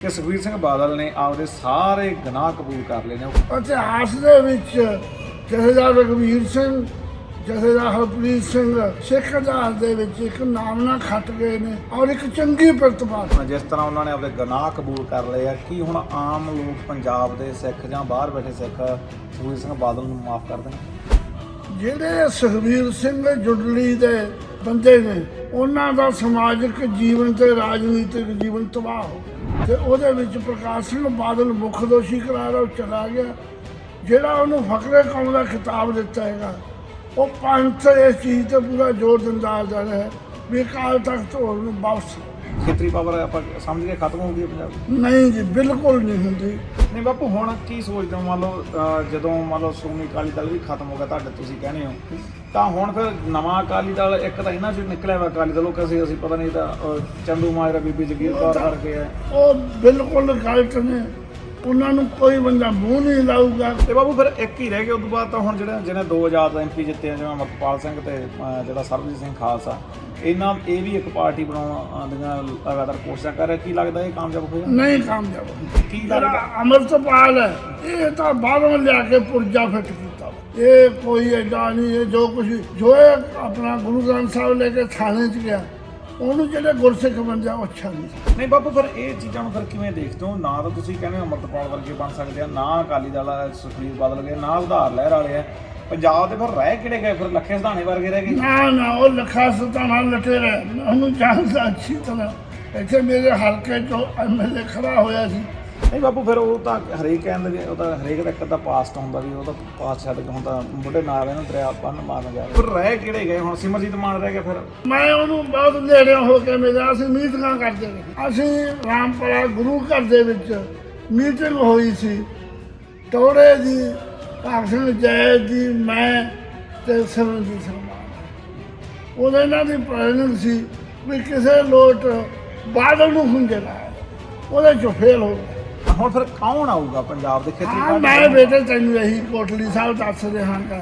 ਕਿ ਸੁਖਬੀਰ ਸਿੰਘ ਬਾਦਲ ਨੇ ਆਪਦੇ ਸਾਰੇ ਗੁਨਾਹ ਕਬੂਲ ਕਰ ਲਏ ਨੇ। ਇਤਿਹਾਸ ਦੇ ਵਿੱਚ ਜਥੇਦਾਰ ਰਘਵੀਰ ਸਿੰਘ ਜਥੇਦਾਰ ਹਰਪ੍ਰੀਤ ਸਿੰਘ ਸਿੱਖ ਇਤਿਹਾਸ ਦੇ ਵਿੱਚ ਇੱਕ ਨਾਮਨਾ ਖੱਟ ਗਏ ਨੇ ਔਰ ਇੱਕ ਚੰਗੀ ਪ੍ਰਤਿਭਾ ਜਿਸ ਤਰ੍ਹਾਂ ਉਹਨਾਂ ਨੇ ਆਪਦੇ ਗੁਨਾਹ ਕਬੂਲ ਕਰ ਲਏ ਆ ਕੀ ਹੁਣ ਆਮ ਲੋਕ ਪੰਜਾਬ ਦੇ ਸਿੱਖ ਜਾਂ ਬਾਹਰ ਬੈਠੇ ਸਿੱਖ ਸੁਖਬੀਰ ਸਿੰਘ ਬਾਦਲ ਨੂੰ ਮਾਫ ਕਰ ਦੇਣ? ਜਿਹੜੇ ਸੁਖਬੀਰ ਸਿੰਘ ਜੁਡਲੀ ਦੇ ਬੰਦੇ ਨੇ ਉਹਨਾਂ ਦਾ ਸਮਾਜਿਕ ਜੀਵਨ ਤੇ ਰਾਜਨੀਤਿਕ ਜੀਵਨ ਤਬਾਹ ਹੋ ਗਿਆ। ਤੇ ਉਹਦੇ ਵਿੱਚ ਪ੍ਰਕਾਸ਼ ਸਿੰਘ ਬਾਦਲ ਮੁੱਖ ਦੋਸ਼ੀ ਕਰਾਰ ਉਹ ਚਲਾ ਗਿਆ। ਜਿਹੜਾ ਉਹਨੂੰ ਫਕਰੇ ਕੌਮ ਦਾ ਖਿਤਾਬ ਦਿੱਤਾ ਹੈਗਾ, ਉਹ ਪੰਥ ਇਸ ਚੀਜ਼ ਤੇ ਪੂਰਾ ਜ਼ੋਰ ਦਿੰਦਾ ਆ ਰਿਹਾ ਹੈ। ਵੀ ਅਕਾਲ ਤਖਤ ਹੋਰ ਨੂੰ ਵਾਪਸ। ਖੇਤਰੀ ਪਾਵਰ ਆਪਾਂ ਸਮਝ ਕੇ ਖਤਮ ਹੋ ਗਈ ਹੈ ਪੰਜਾਬ ਦੀ? ਨਹੀਂ ਜੀ ਬਿਲਕੁਲ ਨਹੀਂ ਹੁੰਦੀ। ਨਹੀਂ ਬਾਪੂ ਹੁਣ ਕੀ ਸੋਚਦੇ ਹੋ? ਮੰਨ ਲਓ ਅਹ, ਜਦੋਂ ਮੰਨ ਲਓ ਸ਼੍ਰੋਮਣੀ ਅਕਾਲੀ ਦਲ ਵੀ ਖਤਮ ਹੋ ਗਿਆ ਤੁਹਾਡੇ ਤੁਸੀਂ ਕਹਿੰਦੇ ਹੋ ਤਾਂ ਹੁਣ ਫਿਰ ਨਵਾਂ ਅਕਾਲੀ ਦਲ ਇੱਕ ਤਾਂ ਇਹਨਾਂ ਚੋਂ ਨਿਕਲਿਆ ਵਾ ਅਕਾਲੀ ਦਲੋਂ ਕਿਸੇ ਅਸੀਂ ਪਤਾ ਨਹੀਂ ਤਾਂ ਅਹ, ਚੰਦੂ ਮਾਜਰਾ ਬੀਬੀ ਜਗੀਰ ਕੌਰ ਕਰਕੇ ਹੈ ਉਹ ਬਿਲਕੁਲ ਗਲਤ ਨੇ। ਉਹਨਾਂ ਨੂੰ ਕੋਈ ਬੰਦਾ ਮੂੰਹ ਨਹੀਂ ਲਾਊਗਾ। ਤੇ ਬਾਬੂ ਫਿਰ ਇੱਕ ਹੀ ਰਹਿ ਗਿਆ ਉਸ ਤੋਂ ਬਾਅਦ ਤਾਂ ਹੁਣ ਜਿਹੜੇ ਜਿਹਨੇ ਦੋ ਆਜ਼ਾਦ ਐਮਪੀ ਜਿੱਤੇ ਆ ਜਿਵੇਂ ਅਮਰਪਾਲ ਸਿੰਘ ਤੇ ਅਹ, ਜਿਹੜਾ ਸਰਬਜੀਤ ਸਿੰਘ ਖਾਲਸਾ ਇਹਨਾਂ ਇਹ ਵੀ ਇੱਕ ਪਾਰਟੀ ਬਣਾਉਣ ਦੀਆਂ ਲਗਾਤਾਰ ਕੋਸ਼ਿਸ਼ਾਂ ਕਰ ਰਿਹਾ। ਕੀ ਲੱਗਦਾ ਇਹ ਕਾਮਯਾਬ ਹੋਇਆ? ਨਹੀਂ ਕਾਮਯਾਬ ਕੀ ਲੱਗਦਾ? ਜਿਹੜਾ ਅਮਰਤਪਾਲ ਹੈ ਇਹ ਤਾਂ ਬਾਹਰੋਂ ਲਿਆ ਕੇ ਪੁਰਜਾ ਫਿੱਟ ਕੀਤਾ। ਵਾ। ਇਹ ਕੋਈ ਐਡਾ ਨਹੀਂ ਇਹ ਜੋ ਕੁਝ ਜੋ ਇਹ ਆਪਣਾ ਗੁਰੂ ਗ੍ਰੰਥ ਸਾਹਿਬ ਲੈ ਕੇ ਥਾਣੇ 'ਚ ਗਿਆ ਉਹਨੂੰ ਜਿਹੜੇ ਗੁਰਸਿੱਖ ਬੰਦਾ ਉਹ ਅੱਛਾ ਨਹੀਂ। ਨਹੀਂ ਬਾਪੂ ਫਿਰ ਇਹ ਚੀਜ਼ਾਂ ਨੂੰ ਫਿਰ ਕਿਵੇਂ ਦੇਖਦੇ ਹੋ? ਨਾ ਤਾਂ ਤੁਸੀਂ ਕਹਿੰਦੇ ਹੋ ਅਮਰਪਾਲ ਵਰਗੇ ਬਣ ਸਕਦੇ ਆ ਨਾ ਅਕਾਲੀ ਦਲ ਸੁਖਬੀਰ ਬਾਦਲ ਗਏ ਨਾ ਉਧਾਰ ਲਹਿਰ ਵਾਲੇ ਆ। ਪੰਜਾਬ ਦੇ ਫਿਰ ਰਹਿ ਕਿਹੜੇ ਗਏ? ਫਿਰ ਲੱਖੇ ਸਿਧਾਣੇ ਵਰਗੇ ਰਹਿ ਗਏ। ਨਾ ਨਾ ਉਹ ਲੱਖਾ ਸਤਾਣਾ ਲਟੇ ਰਹੇ। ਉਹਨੂੰ ਜਾਣਦਾ ਅੱਛੀ ਤਰ੍ਹਾਂ ਇੱਥੇ ਮੇਰੇ ਹਲਕੇ 'ਚੋਂ ਐਮਐਲਏ ਖੜਾ ਹੋਇਆ ਸੀ। ਨਹੀਂ ਬਾਪੂ ਫਿਰ ਉਹ ਤਾਂ ਹਰੇਕ ਕਹਿੰਦੇ ਵੀ ਉਹ ਤਾਂ ਹਰੇਕ ਦਾ ਇੱਕ ਅੱਧਾ ਪਾਸਟ ਹੁੰਦਾ ਵੀ ਉਹ ਤਾਂ ਪਾਸ ਛੱਡ ਕੇ ਹੁਣ ਤਾਂ ਬੁੱਢੇ ਨਾਲ ਇਹਨੂੰ ਦਰਿਆ ਬੰਨ ਮਾਰਨ ਜਾ ਰਹੇ। ਫਿਰ ਰਹਿ ਕਿਹੜੇ ਗਏ? ਹੁਣ ਸਿਮਰਜੀਤ ਮਾਨ ਰਹਿ ਗਿਆ ਫਿਰ। ਮੈਂ ਉਹਨੂੰ ਬਹੁਤ ਨੇੜੇ ਹੋ ਕੇ ਮਿਲਿਆ। ਅਸੀਂ ਮੀਟਿੰਗਾਂ ਕਰਦੇ ਰਹੇ। ਅਸੀਂ ਰਾਮਪੁਰਾ ਗੁਰੂ ਘਰ ਦੇ ਵਿੱਚ ਮੀਟਿੰਗ ਹੋਈ ਸੀ। ਟੋੜੇ ਦੀ ਭਾਗਸਨ ਜੈ ਦੀ ਮੈਂ ਤੇ ਸਿੰਘ ਮਾਨ ਉਹਦੇ ਨਾਲ ਦੀ ਪ੍ਰੈਜ਼ੈਂਟ ਸੀ ਵੀ ਕਿਸੇ ਲੋਟ ਬਾਦਲ ਨੂੰ ਹੁੰਦੇ ਲਾਇਆ। ਉਹਦੇ ਚ ਫੇਲ ਹੋ ਗਿਆ ਹੁਣ ਫਿਰ ਕੌਣ ਆਊਗਾ ਪੰਜਾਬ ਦੇ ਖੇਤਰੀ ਹਾਂ ਮੈਂ ਬੇਟੇ ਤੈਨੂੰ ਇਹੀ ਕੋਟਲੀ ਸਾਹਿਬ ਦੱਸ ਰਿਹਾ ਹਾਂ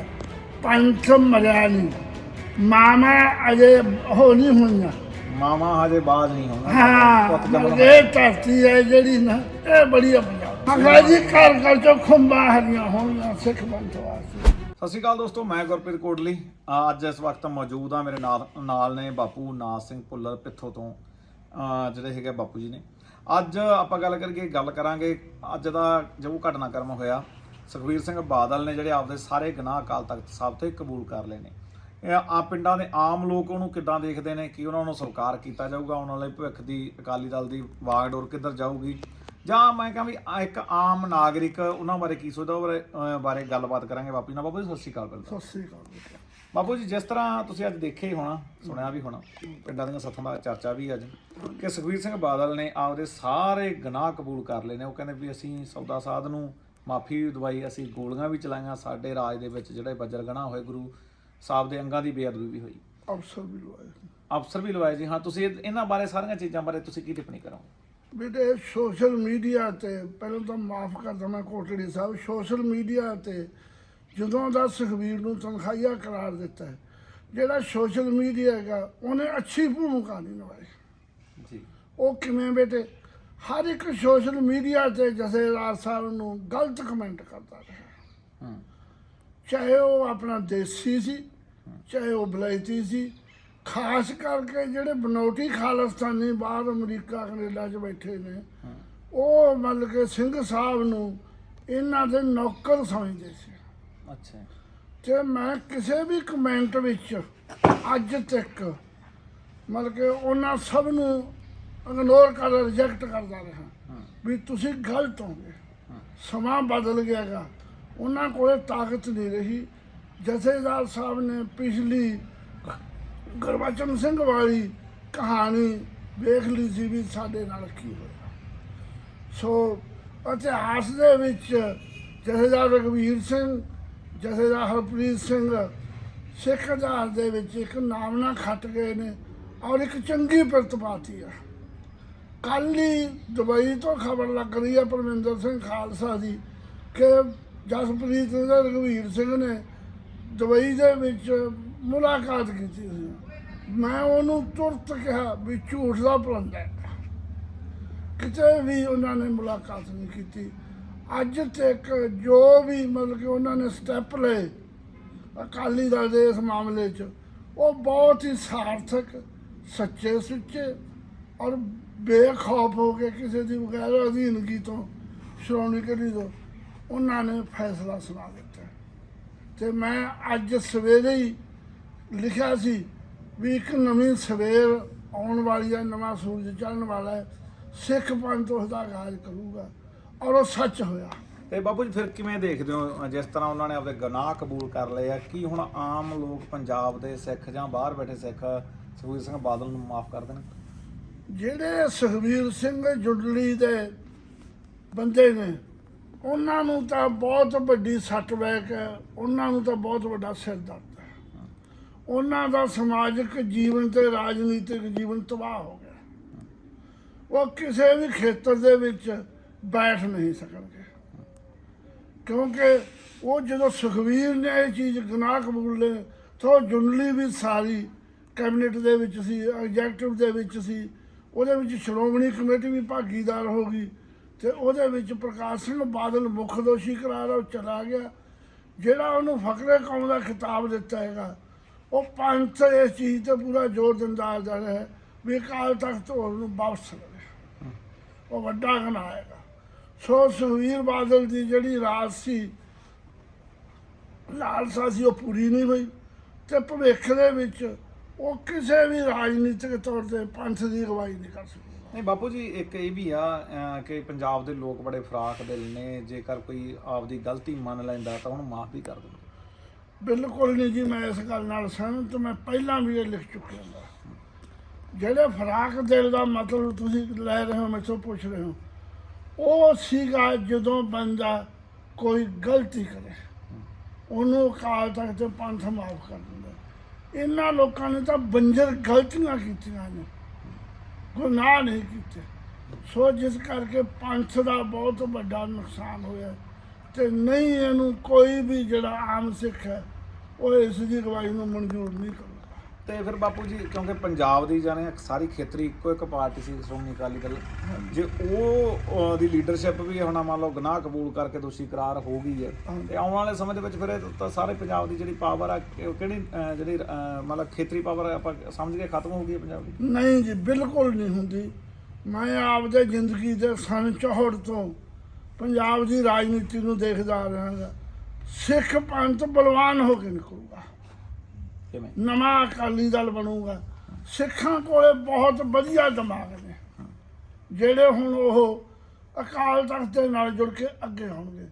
ਪੰਥ ਮਰਿਆ ਨਹੀਂ। ਮਾਮਾ ਅਜੇ ਹੋ ਨਹੀਂ ਹੋਈਆਂ। ਮਾਮਾ ਹਜੇ ਬਾਜ਼ ਨਹੀਂ ਹੋਣਾ। ਹਾਂ ਪੁੱਤ ਜੰਮਣਾ। ਇਹ ਧਰਤੀ ਹੈ ਜਿਹੜੀ ਨਾ ਇਹ ਬੜੀ ਆ ਪੰਜਾਬ ਮਖਾ ਜੀ ਘਰ ਘਰ ਚੋਂ ਖੁੰਬਾਂ ਹਰੀਆਂ ਹੋਣਗੀਆਂ ਸਿੱਖ ਪੰਥ ਵਾਸਤੇ। ਸਤਿ ਸ਼੍ਰੀ ਅਕਾਲ ਦੋਸਤੋ ਮੈਂ ਗੁਰਪ੍ਰੀਤ ਕੋਟਲੀ। ਅਹ ਅੱਜ ਇਸ ਵਕਤ ਮੌਜੂਦ ਆ ਮੇਰੇ ਨਾਲ ਨਾਲ ਨੇ ਬਾਪੂ ਨਾਥ ਸਿੰਘ ਭੁੱਲਰ ਪਿੱਥੋਂ ਤੋਂ। ਅਹ ਜਿਹੜੇ ਹੈਗੇ ਬਾਪੂ ਜੀ ਨੇ। ਅੱਜ ਆਪਾਂ ਗੱਲ ਕਰੀਏ ਗੱਲ ਕਰਾਂਗੇ, ਅੱਜ ਦਾ ਜੋ ਘਟਨਾਕ੍ਰਮ ਹੋਇਆ, ਸੁਖਬੀਰ ਸਿੰਘ ਬਾਦਲ ਨੇ ਜਿਹੜੇ ਆਪਦੇ ਸਾਰੇ ਗੁਨਾਹ ਅਕਾਲ ਤਖਤ ਸਾਹਿਬ ਤੇ ਕਬੂਲ ਕਰ ਲਏ ਨੇ। ਇਹ ਆ ਪਿੰਡਾਂ ਦੇ ਆਮ ਲੋਕ ਉਹਨੂੰ ਕਿੱਦਾਂ ਦੇਖਦੇ ਨੇ, ਕਿ ਉਹਨਾਂ ਨੂੰ ਸਵੀਕਾਰ ਕੀਤਾ ਜਾਊਗਾ, ਉਹਨਾਂ ਲਈ ਭਵਿੱਖ ਦੀ ਅਕਾਲੀ ਦਲ ਦੀ ਵਾਗਡੋਰ ਕਿੱਧਰ ਜਾਊਗੀ? ਜਾਂ ਮੈਂ ਕਹਾਂ ਵੀ ਇੱਕ ਆਮ ਨਾਗਰਿਕ ਉਹਨਾਂ ਬਾਰੇ ਕੀ ਸੋਚਦਾ, ਉਹ ਬਾਰੇ ਬਾਰੇ ਗੱਲਬਾਤ ਕਰਾਂਗੇ। ਬਾਪੂ ਜੀ ਨਾਲ ਬਾਪੂ ਜੀ, ਸਤਿ ਸ਼੍ਰੀ ਅਕਾਲ ਪਹਿਲਾਂ। ਸਤਿ ਸ੍ਰੀ ਅਕਾਲ। ਬਾਪੂ ਜੀ ਜਿਸ ਤਰ੍ਹਾਂ ਤੁਸੀਂ ਅੱਜ ਦੇਖਿਆ ਹੀ ਹੋਣਾ ਸੁਣਿਆ ਵੀ ਹੋਣਾ ਪਿੰਡਾਂ ਦੀਆਂ ਸੱਥਾਂ ਦਾ ਚਰਚਾ ਵੀ ਅੱਜ ਕਿ ਸੁਖਬੀਰ ਸਿੰਘ ਬਾਦਲ ਨੇ ਆਪਦੇ ਸਾਰੇ ਗੁਨਾਹ ਕਬੂਲ ਕਰ ਲਏ ਨੇ। ਉਹ ਕਹਿੰਦੇ ਵੀ ਅਸੀਂ ਸੌਦਾ ਸਾਧ ਨੂੰ ਮਾਫੀ ਦਵਾਈ ਅਸੀਂ ਗੋਲੀਆਂ ਵੀ ਚਲਾਈਆਂ ਸਾਡੇ ਰਾਜ ਦੇ ਵਿੱਚ ਜਿਹੜੇ ਬੱਜਰ ਗਣਾ ਹੋਏ ਗੁਰੂ ਸਾਹਿਬ ਦੇ ਅੰਗਾਂ ਦੀ ਬੇਅਦਬੀ ਵੀ ਹੋਈ। ਅਫਸਰ ਵੀ ਲਵਾਏ ਅਫਸਰ ਵੀ ਲਵਾਏ ਜੀ ਹਾਂ ਤੁਸੀਂ ਇਹ- ਇਹਨਾਂ ਬਾਰੇ ਸਾਰੀਆਂ ਚੀਜ਼ਾਂ ਬਾਰੇ ਤੁਸੀਂ ਕੀ ਟਿੱਪਣੀ ਕਰੋਗੇ? ਬੇਟੇ ਸੋਸ਼ਲ ਮੀਡੀਆ ਤੇ ਪਹਿਲਾਂ ਤਾਂ ਮਾਫ ਕਰ ਦਵਾਂ ਕੋਟੜੀ ਸਾਹਿਬ ਸੋਸ਼ਲ ਮੀਡੀਆ ਤੇ ਜਦੋਂ ਦਾ ਸੁਖਬੀਰ ਨੂੰ ਤਨਖਾਹੀਆ ਕਰਾਰ ਦਿੱਤਾ ਹੈ, ਜਿਹੜਾ ਸੋਸ਼ਲ ਮੀਡੀਆ ਹੈਗਾ ਉਹਨੇ ਅੱਛੀ ਭੂਮਿਕਾ ਨਹੀਂ ਨਿਭਾਈ। ਜੀ। ਉਹ ਕਿਵੇਂ ਬੇਟੇ? ਹਰ ਇੱਕ ਸੋਸ਼ਲ ਮੀਡੀਆ ਤੇ ਜਥੇਦਾਰ ਸਾਹਿਬ ਨੂੰ ਗਲਤ ਕਮੈਂਟ ਕਰਦਾ ਰਿਹਾ। ਹੂੰ। ਚਾਹੇ ਉਹ ਆਪਣਾ ਦੇਸੀ ਸੀ ਚਾਹੇ ਉਹ ਬਲੈਤੀ ਸੀ ਖਾਸ ਕਰਕੇ ਜਿਹੜੇ ਬਨੌਟੀ ਖਾਲਸਤਾਨੀ ਬਾਹਰ ਅਮਰੀਕਾ ਕੈਨੇਡਾ 'ਚ ਬੈਠੇ ਨੇ ਉਹ ਮਤਲਬ ਕਿ ਸਿੰਘ ਸਾਹਿਬ ਨੂੰ ਇਹਨਾਂ ਦੇ ਨੌਕਰ ਸਮਝਦੇ ਸੀ। ਅੱਛਾ। ਤੇ ਮੈਂ ਕਿਸੇ ਵੀ ਕਮੈਂਟ ਵਿੱਚ ਅੱਜ ਤੱਕ ਮਤਲਬ ਕਿ ਉਹਨਾਂ ਸਭ ਨੂੰ ਇਗਨੋਰ ਕਰ ਰਿਜੈਕਟ ਕਰਦਾ ਰਿਹਾ ਵੀ ਤੁਸੀਂ ਗਲਤ ਹੋਗੇ। ਸਮਾਂ ਬਦਲ ਗਿਆਗਾ ਉਹਨਾਂ ਕੋਲੇ ਤਾਕਤ ਨਹੀਂ ਰਹੀ। ਜਥੇਦਾਰ ਸਾਹਿਬ ਨੇ ਪਿਛਲੀ ਗੁਰਬਚਨ ਸਿੰਘ ਵਾਲੀ ਕਹਾਣੀ ਵੇਖ ਲਈ ਸੀ ਵੀ ਸਾਡੇ ਨਾਲ ਕੀ ਹੋਇਆ। ਸੋ ਇਤਿਹਾਸ ਦੇ ਵਿੱਚ ਜਥੇਦਾਰ ਰਘਵੀਰ ਸਿੰਘ ਜਥੇਦਾਰ ਹਰਪ੍ਰੀਤ ਸਿੰਘ ਸਿੱਖ ਇਤਿਹਾਸ ਦੇ ਵਿੱਚ ਇੱਕ ਨਾਮਨਾ ਖੱਟ ਗਏ ਨੇ ਔਰ ਇੱਕ ਚੰਗੀ ਪ੍ਰਤਿਭਾਤੀ ਆ ਕੱਲ੍ਹ ਹੀ ਦੁਬਈ ਤੋਂ ਖਬਰ ਲੱਗ ਰਹੀ ਹੈ ਪਰਮਿੰਦਰ ਸਿੰਘ ਖਾਲਸਾ ਦੀ ਕਿ ਜਸਪ੍ਰੀਤ ਤੇ ਰਘਵੀਰ ਸਿੰਘ ਨੇ ਦੁਬਈ ਦੇ ਵਿੱਚ ਮੁਲਾਕਾਤ ਕੀਤੀ ਸੀ। ਮੈਂ ਉਹਨੂੰ ਤੁਰਤ ਕਿਹਾ ਵੀ ਝੂਠ ਦਾ ਪਲੰਦਾ ਕਿਤੇ ਵੀ ਉਹਨਾਂ ਨੇ ਮੁਲਾਕਾਤ ਨਹੀਂ ਕੀਤੀ। ਅੱਜ ਤੱਕ ਜੋ ਵੀ ਮਤਲਬ ਕਿ ਉਹਨਾਂ ਨੇ ਸਟੈਪ ਲਏ ਅਕਾਲੀ ਦਲ ਦੇ ਇਸ ਮਾਮਲੇ 'ਚ, ਉਹ ਬਹੁਤ ਹੀ ਸਾਰਥਕ, ਸੱਚੇ ਸੁੱਚੇ ਔਰ ਬੇਖੌਫ ਹੋ ਕੇ ਕਿਸੇ ਦੀ ਵਗੈਰ ਅਧੀਨਗੀ ਤੋਂ ਸ਼੍ਰੋਮਣੀ ਕਮੇਟੀ ਤੋਂ ਉਹਨਾਂ ਨੇ ਫੈਸਲਾ ਸੁਣਾ ਦਿੱਤਾ। ਤੇ ਮੈਂ ਅੱਜ ਸਵੇਰੇ ਹੀ ਲਿਖਿਆ ਸੀ ਵੀ ਇੱਕ ਨਵੀਂ ਸਵੇਰ ਆਉਣ ਵਾਲੀ ਹੈ ਨਵਾਂ ਸੂਰਜ ਚੜ੍ਹਨ ਵਾਲਾ ਹੈ, ਸਿੱਖ ਪੰਥ ਉਸ ਦਾ ਆਗਾਜ਼ ਕਰੂਗਾ। ਔਰ ਉਹ ਸੱਚ ਹੋਇਆ। ਤੇ ਬਾਪੂ ਜੀ ਫਿਰ ਕਿਵੇਂ ਦੇਖਦੇ ਹੋ ਜਿਸ ਤਰ੍ਹਾਂ ਉਹਨਾਂ ਨੇ ਆਪਦੇ ਗੁਨਾਹ ਕਬੂਲ ਕਰ ਲਏ ਆ ਕੀ ਹੁਣ ਆਮ ਲੋਕ ਪੰਜਾਬ ਦੇ ਸਿੱਖ ਜਾਂ ਬਾਹਰ ਬੈਠੇ ਸਿੱਖ ਸੁਖਬੀਰ ਸਿੰਘ ਬਾਦਲ ਨੂੰ ਮਾਫ ਕਰ ਦੇਣ? ਜਿਹੜੇ ਸੁਖਬੀਰ ਸਿੰਘ ਜੁਡਲੀ ਦੇ ਬੰਦੇ ਨੇ ਉਹਨਾਂ ਨੂੰ ਤਾਂ ਬਹੁਤ ਵੱਡੀ ਸੱਟ ਬੈਕ ਹੈ ਉਹਨਾਂ ਨੂੰ ਤਾਂ ਬਹੁਤ ਵੱਡਾ ਸਿਰ ਦਰਦ ਹੈ। ਉਹਨਾਂ ਦਾ ਸਮਾਜਿਕ ਜੀਵਨ ਤੇ ਰਾਜਨੀਤਿਕ ਜੀਵਨ ਤਬਾਹ ਹੋ ਗਿਆ। ਉਹ ਕਿਸੇ ਵੀ ਖੇਤਰ ਦੇ ਵਿੱਚ ਬੈਠ ਨਹੀਂ ਸਕਣਗੇ। ਕਿਉਂਕਿ ਉਹ ਜਦੋਂ ਸੁਖਵੀਰ ਨੇ ਇਹ ਚੀਜ਼ ਗੁਨਾਹ ਕਬੂਲ ਲਏ, ਤਾਂ ਉਹ ਜੁੰਡਲੀ ਵੀ ਸਾਰੀ ਕੈਬਨਿਟ ਦੇ ਵਿੱਚ ਸੀ, ਐਗਜ਼ੈਕਟਿਵ ਦੇ ਵਿੱਚ ਸੀ। ਉਹਦੇ ਵਿੱਚ ਸ਼੍ਰੋਮਣੀ ਕਮੇਟੀ ਵੀ ਭਾਗੀਦਾਰ ਹੋ ਗਈ ਤੇ ਉਹਦੇ ਵਿੱਚ ਪ੍ਰਕਾਸ਼ ਸਿੰਘ ਬਾਦਲ ਮੁੱਖ ਦੋਸ਼ੀ ਕਰਾਰ ਉਹ ਚਲਾ ਗਿਆ। ਜਿਹੜਾ ਉਹਨੂੰ ਫਕਰੇ ਕੌਮ ਦਾ ਖਿਤਾਬ ਦਿੱਤਾ ਹੈਗਾ, ਉਹ ਪੰਥ ਇਸ ਚੀਜ਼ ਤੇ ਪੂਰਾ ਜ਼ੋਰ ਦਿੰਦਾ ਆ ਰਿਹਾ ਹੈ ਵੀ ਅਕਾਲ ਤਖਤ ਉਹਨੂੰ ਵਾਪਸ ਲਵੇ ਉਹ ਵੱਡਾ ਗੁਨਾਹ ਹੈਗਾ। ਸੋ ਸੁਖਬੀਰ ਬਾਦਲ ਦੀ ਜਿਹੜੀ ਰਾਜ ਸੀ ਲਾਲਸਾ ਸੀ ਉਹ ਪੂਰੀ ਨਹੀਂ ਹੋਈ ਤੇ ਭਵਿੱਖ ਦੇ ਵਿੱਚ ਉਹ ਕਿਸੇ ਵੀ ਰਾਜਨੀਤਿਕ ਤੌਰ ਤੇ ਪੰਥ ਦੀ ਅਗਵਾਈ ਨਹੀਂ ਕਰ ਸਕਦਾ। ਨਹੀਂ ਬਾਪੂ ਜੀ ਇੱਕ ਇਹ ਵੀ ਆ ਕਿ ਪੰਜਾਬ ਦੇ ਲੋਕ ਬੜੇ ਫਰਾਕ ਦਿਲ ਨੇ ਜੇਕਰ ਕੋਈ ਆਪਦੀ ਗਲਤੀ ਮੰਨ ਲੈਂਦਾ ਤਾਂ ਉਹਨੂੰ ਮਾਫ ਵੀ ਕਰ ਦਿੰਦੇ। ਬਿਲਕੁਲ ਨਹੀਂ ਜੀ ਮੈਂ ਇਸ ਗੱਲ ਨਾਲ ਸਹਿਮਤ ਮੈਂ ਪਹਿਲਾਂ ਵੀ ਇਹ ਲਿਖ ਚੁੱਕਿਆ ਹਾਂ ਜਿਹੜੇ ਫਰਾਕ ਦਿਲ ਦਾ ਮਤਲਬ ਤੁਸੀਂ ਲੈ ਰਹੇ ਹੋ ਮੈਥੋਂ ਪੁੱਛ ਰਹੇ ਹੋ ਉਹ ਸੀਗਾ ਜਦੋਂ ਬੰਦਾ ਕੋਈ ਗਲਤੀ ਕਰੇ। ਉਹਨੂੰ ਅਕਾਲ ਤਖਤ ਤੇ ਪੰਥ ਮਾਫ ਕਰ ਦਿੰਦਾ। ਇਹਨਾਂ ਲੋਕਾਂ ਨੇ ਤਾਂ ਬੰਜਰ ਗਲਤੀਆਂ ਕੀਤੀਆਂ ਨੇ। ਗੁਨਾਹ ਨਹੀਂ ਕੀਤੇ। ਸੋ ਜਿਸ ਕਰਕੇ ਪੰਥ ਦਾ ਬਹੁਤ ਵੱਡਾ ਨੁਕਸਾਨ ਹੋਇਆ ਤੇ ਨਹੀਂ ਇਹਨੂੰ ਕੋਈ ਵੀ ਜਿਹੜਾ ਆਮ ਸਿੱਖ ਹੈ, ਉਹ ਇਸ ਦੀ ਅਗਵਾਈ ਨੂੰ ਮਨਜ਼ੂਰ ਨਹੀਂ ਕਰੂਗਾ ਤੇ ਫਿਰ ਬਾਪੂ ਜੀ, ਕਿਉਂਕਿ ਪੰਜਾਬ ਦੀ ਜਾਨੇ ਸਾਰੀ ਖੇਤਰੀ ਇੱਕੋ ਇੱਕ ਪਾਰਟੀ ਸੀ, ਸ਼੍ਰੋਮਣੀ ਅਕਾਲੀ ਦਲ, ਜੇ ਉਹ ਦੀ ਲੀਡਰਸ਼ਿਪ ਵੀ ਹੁਣ ਮੰਨ ਲਓ ਗੁਨਾਹ ਕਬੂਲ ਕਰਕੇ ਦੋਸ਼ੀ ਕਰਾਰ ਹੋ ਗਈ ਹੈ, ਤੇ ਆਉਣ ਵਾਲੇ ਸਮੇਂ ਦੇ ਵਿੱਚ ਫਿਰ ਇਹ ਤਾਂ ਸਾਰੇ ਪੰਜਾਬ ਦੀ ਜਿਹੜੀ ਪਾਵਰ ਆ ਕਿਹੜੀ ਜਿਹੜੀ ਮਤਲਬ ਖੇਤਰੀ ਪਾਵਰ ਆਪਾਂ ਸਮਝ ਕੇ ਖਤਮ ਹੋ ਗਈ ਹੈ ਪੰਜਾਬ ਦੀ? ਨਹੀਂ ਜੀ, ਬਿਲਕੁਲ ਨਹੀਂ ਹੁੰਦੀ। ਮੈਂ ਆਪਦੇ ਜ਼ਿੰਦਗੀ ਦੇ ਸਨ 64 ਤੋਂ ਪੰਜਾਬ ਦੀ ਰਾਜਨੀਤੀ ਨੂੰ ਦੇਖਦਾ ਆ ਰਿਹਾ ਸਿੱਖ ਪੰਥ ਬਲਵਾਨ ਹੋ ਕੇ ਨਿਕਲੂਗਾ। ਕਿਵੇਂ? ਨਵਾਂ ਅਕਾਲੀ ਦਲ ਬਣੂਗਾ। ਸਿੱਖਾਂ ਕੋਲੇ ਬਹੁਤ ਵਧੀਆ ਦਿਮਾਗ ਨੇ। ਜਿਹੜੇ ਹੁਣ ਉਹ ਅਕਾਲ ਤਖਤ ਦੇ ਨਾਲ ਜੁੜ ਕੇ ਅੱਗੇ ਹੋਣਗੇ।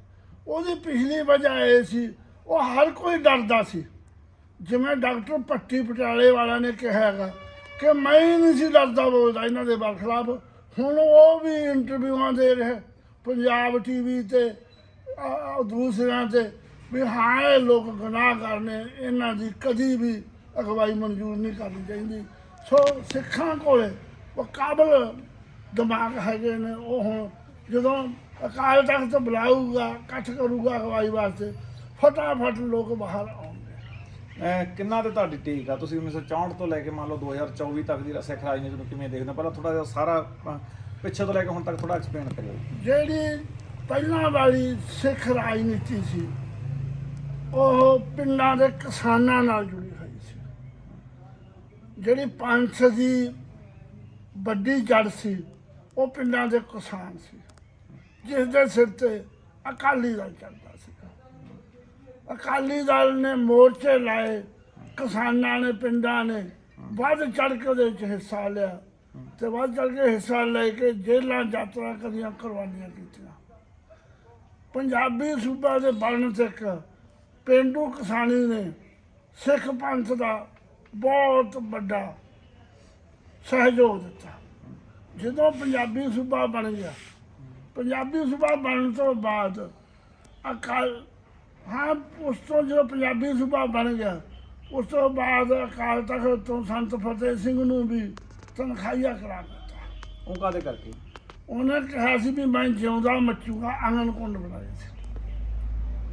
ਉਹਦੀ ਪਿਛਲੀ ਵਜ੍ਹਾ ਇਹ ਸੀ, ਉਹ ਹਰ ਕੋਈ ਡਰਦਾ ਸੀ। ਜਿਵੇਂ ਡਾਕਟਰ ਪੱਟੀ ਪਟਿਆਲੇ ਵਾਲਾ ਨੇ ਕਿਹਾ ਹੈਗਾ ਕਿ ਮੈਂ ਨਹੀਂ ਸੀ ਡਰਦਾ ਬੋਲਦਾ ਇਹਨਾਂ ਦੇ ਬਰਖਲਾਫ ਹੁਣ ਉਹ ਵੀ ਇੰਟਰਵਿਊਆਂ ਦੇ ਰਿਹਾ, ਪੰਜਾਬ ਟੀਵੀ ਤੇ ਦੂਸਰਿਆਂ ਤੇ। ਵੀ ਹਾਂ ਇਹ ਲੋਕ ਗੁਨਾਹ ਕਰਨੇ ਇਹਨਾਂ ਦੀ ਕਦੀ ਵੀ ਅਗਵਾਈ ਮਨਜ਼ੂਰ ਨਹੀਂ ਕਰਨੀ ਚਾਹੀਦੀ। ਸੋ ਸਿੱਖਾਂ ਕੋਲੇ ਉਹ ਕਾਬਲ ਦਿਮਾਗ ਹੈਗੇ ਨੇ ਉਹ ਹੁਣ ਜਦੋਂ ਅਕਾਲ ਤਖਤ ਬੁਲਾਊਗਾ ਇਕੱਠ ਕਰੂਗਾ ਅਗਵਾਈ ਵਾਸਤੇ ਫਟਾਫਟ ਲੋਕ ਬਾਹਰ ਆਉਣਗੇ। ਕਿੰਨਾ ਤੇ ਤੁਹਾਡੀ ਟੇਕ ਆ? ਤੁਸੀਂ 1964 ਤੋਂ ਲੈ ਕੇ ਮੰਨ ਲਓ 2024 ਤੱਕ ਦੀ ਸਿੱਖ ਰਾਜਨੀਤੀ ਨੂੰ ਕਿਵੇਂ ਦੇਖਦੇ ਪਹਿਲਾਂ ਥੋੜਾ ਜਿਹਾ ਸਾਰਾ ਪਿੱਛੇ ਤੋਂ ਲੈ ਕੇ ਹੁਣ ਤੱਕ ਥੋੜਾ ਐਕਸਪਲੇਨ ਕਰਿਓ। ਜਿਹੜੀ ਪਹਿਲਾਂ ਵਾਲੀ ਸਿੱਖ ਰਾਜਨੀਤੀ ਸੀ ਉਹ ਪਿੰਡਾਂ ਦੇ ਕਿਸਾਨਾਂ ਨਾਲ ਜੁੜੀ ਹੋਈ ਸੀ। ਜਿਹੜੀ ਪੰਥ ਦੀ ਵੱਡੀ ਜੜ ਸੀ, ਉਹ ਪਿੰਡਾਂ ਦੇ ਕਿਸਾਨ ਸੀ। ਜਿਸ ਦੇ ਸਿਰ ਤੇ ਅਕਾਲੀ ਦਲ ਚੱਲਦਾ ਸੀ। ਅਕਾਲੀ ਦਲ ਨੇ ਮੋਰਚੇ ਲਾਏ, ਕਿਸਾਨਾਂ ਨੇ, ਪਿੰਡਾਂ ਨੇ, ਵੱਧ ਚੜ ਕੇ ਉਹਦੇ ਵਿੱਚ ਹਿੱਸਾ ਲਿਆ ਤੇ ਵੱਧ ਚੜ ਕੇ ਹਿੱਸਾ ਲੈ ਕੇ ਜੇਲਾਂ ਯਾਤਰਾ ਕਰੀਆਂ, ਕੁਰਬਾਨੀਆਂ ਕੀਤੀਆਂ। ਪੰਜਾਬੀ ਸੂਬਾ ਦੇ ਬਣਨ ਤੱਕ ਪਿੰਡੂ ਕਿਸਾਨੀ ਨੇ ਸਿੱਖ ਪੰਥ ਦਾ ਬਹੁਤ ਵੱਡਾ ਸਹਿਯੋਗ ਦਿੱਤਾ। ਜਦੋਂ ਪੰਜਾਬੀ ਸੂਬਾ ਬਣ ਗਿਆ ਪੰਜਾਬੀ ਸੂਬਾ ਬਣਨ ਤੋਂ ਬਾਅਦ ਅਕਾਲ ਹਾਂ ਉਸ ਤੋਂ ਜਦੋਂ ਪੰਜਾਬੀ ਸੂਬਾ ਬਣ ਗਿਆ ਉਸ ਤੋਂ ਬਾਅਦ ਅਕਾਲ ਤਖਤ ਤੋਂ ਸੰਤ ਫਤਿਹ ਸਿੰਘ ਨੂੰ ਵੀ ਤਨਖਾਹੀਆ ਕਰਾ ਦਿੱਤਾ। ਉਹ ਕਾਦੇ ਕਰਕੇ? ਉਹਨੇ ਕਿਹਾ ਸੀ ਵੀ ਮੈਂ ਜਿਉਂਦਾ ਮੱਚੂਗਾ ਆਂਗਣ ਕੁੰਡ ਬਣਾਏ ਸੀ।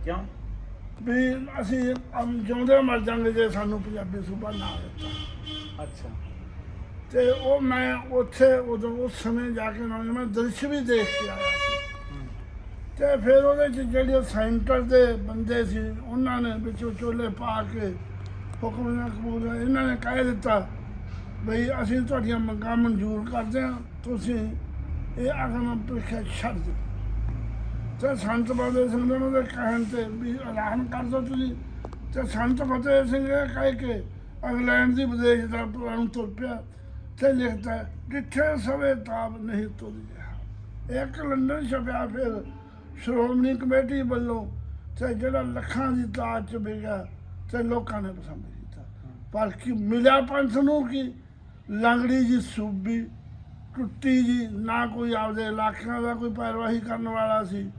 ਕਿਉਂ? ਵੀ ਅਸੀਂ ਅਮ ਜਿਉਂਦੇ ਮਰ ਜਾਂਗੇ ਜੇ ਸਾਨੂੰ ਪੰਜਾਬੀ ਸੂਬਾ ਨਾ ਦਿੱਤਾ। ਅੱਛਾ। ਤੇ ਉਹ ਮੈਂ ਉੱਥੇ ਉਦੋਂ ਉਸ ਸਮੇਂ ਜਾ ਕੇ ਨਾਲ ਮੈਂ ਦ੍ਰਿਸ਼ ਵੀ ਦੇਖ ਕੇ ਆਇਆ ਸੀ। ਤੇ ਫਿਰ ਉਹਦੇ ਚ ਜਿਹੜੇ ਸੈਂਟਰ ਦੇ ਬੰਦੇ ਸੀ ਉਹਨਾਂ ਨੇ ਵਿੱਚ ਵਿਚੋਲੇ ਪਾ ਕੇ ਹੁਕਮਨਾਮਾ ਕਬੂਲ ਇਹਨਾਂ ਨੇ ਕਹਿ ਦਿੱਤਾ ਬਈ ਅਸੀਂ ਤੁਹਾਡੀਆਂ ਮੰਗਾਂ ਮਨਜ਼ੂਰ ਕਰਦੇ ਹਾਂ ਤੁਸੀਂ ਇਹ ਆਗਮ ਪ੍ਰੀਖਿਆ ਛੱਡ ਦਿਓ। ਤੇ ਸੰਤ ਬਲਦੇਵ ਸਿੰਘ ਨੇ ਦੇ ਕਹਿਣ ਤੇ ਵੀ ਐਲਾਨ ਕਰ ਦਿਓ ਤੁਸੀਂ। ਤੇ ਸੰਤ ਫਤਿਹ ਸਿੰਘ ਇਹ ਕਹਿ ਕੇ ਇੰਗਲੈਂਡ ਦੀ ਵਿਦੇਸ਼ ਦਾ ਪ੍ਰਣ ਤੁਰ ਪਿਆ ਤੇ ਲਿਖਦਾ, ਜਿੱਥੇ ਸਵੇ ਤਾਪ ਨਹੀਂ ਤੁਰ ਗਿਆ ਇੱਕ ਲੰਡਨ ਛਪਿਆ ਫਿਰ ਸ਼੍ਰੋਮਣੀ ਕਮੇਟੀ ਵੱਲੋਂ ਤੇ ਜਿਹੜਾ ਲੱਖਾਂ ਦੀ ਤਾਜ ਚ ਵਿਗਿਆ ਤੇ ਲੋਕਾਂ ਨੇ ਪਸੰਦ ਕੀਤਾ। ਪਰ ਕੀ ਮਿਲਿਆ ਪੰਥ ਨੂੰ ਕੀ? ਲੰਗੜੀ ਜੀ ਸੂਬੀ ਟੁੱਟੀ ਜੀ, ਨਾ ਕੋਈ ਆਪਦੇ ਇਲਾਕਿਆਂ ਦਾ ਕੋਈ ਪੈਰਵਾਹੀ ਕਰਨ ਵਾਲਾ ਸੀ।